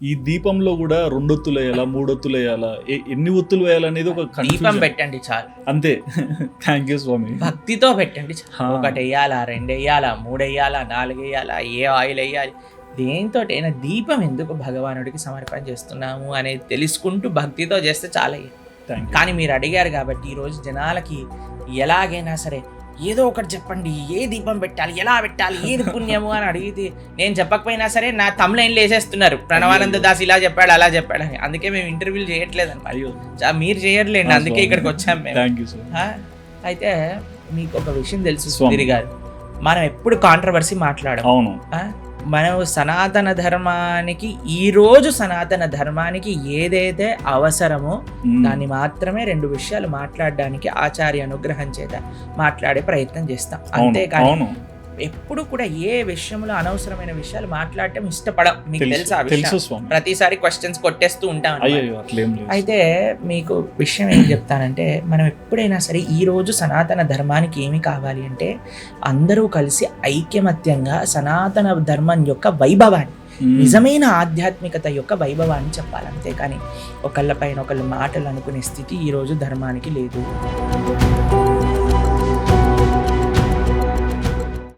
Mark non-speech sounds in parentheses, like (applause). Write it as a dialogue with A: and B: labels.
A: ఈ దీపంలో కూడా రెండు ఒత్తులు వేయాలా మూడు ఒత్తులు వేయాలా ఎన్ని ఒత్తులు వేయాలనేది ఒక
B: దీపం పెట్టండి చాలు.
A: అంతే. (laughs) థ్యాంక్ యూ స్వామి.
B: భక్తితో పెట్టండి. ఒకటి వేయాలా రెండు వేయాలా మూడు వేయాలా నాలుగు వేయాలా ఏ ఆయిల్ వేయాలి? దేంతో అయినా దీపం ఎందుకు భగవానుడికి సమర్పణ చేస్తున్నాము అనేది తెలుసుకుంటూ భక్తితో చేస్తే చాలా కానీ మీరు అడిగారు కాబట్టి ఈరోజు జనాలకి ఎలాగైనా సరే ఏదో ఒకటి చెప్పండి ఏ దీపం పెట్టాలి ఎలా పెట్టాలి ఏది పుణ్యము అని అడిగితే నేను చెప్పకపోయినా సరే నా తమ్లైన్లు వేసేస్తున్నారు ప్రణవానంద దాస్ ఇలా చెప్పాడు అలా చెప్పాడు అని. అందుకే మేము ఇంటర్వ్యూలు చేయట్లేదు అనమాట మీరు చేయట్లేండి అందుకే ఇక్కడికి వచ్చాం మేము. అయితే మీకు ఒక విషయం తెలుసు. సుధీర్ గారు. మనం ఎప్పుడు కాంట్రవర్సీ మాట్లాడం
A: అవును?
B: మనం సనాతన ధర్మానికి ఈ రోజు సనాతన ధర్మానికి ఏదైతే అవసరమో. దాన్ని మాత్రమే రెండు విషయాలు మాట్లాడడానికి ఆచార్య అనుగ్రహం చేత మాట్లాడే ప్రయత్నం చేస్తాం అంతేకాని
A: అవును
B: ఎప్పుడు కూడా ఏ విషయంలో అనవసరమైన విషయాలు మాట్లాడటం ఇష్టపడం. మీకు తెలుసు విషయం. ప్రతిసారి క్వశ్చన్స్ కొట్టేస్తూ ఉంటాం అయితే మీకు విషయం ఏం చెప్తానంటే మనం ఎప్పుడైనా సరే ఈ రోజు సనాతన ధర్మానికి ఏమి కావాలి అంటే అందరూ కలిసి ఐక్యమత్యంగా సనాతన ధర్మం యొక్క వైభవాన్ని. నిజమైన ఆధ్యాత్మికత యొక్క వైభవాన్ని చెప్పాలి అంతేకాని ఒకళ్ళ పైన ఒకళ్ళ మాటలు అనుకునే స్థితి ఈ రోజు ధర్మానికి లేదు.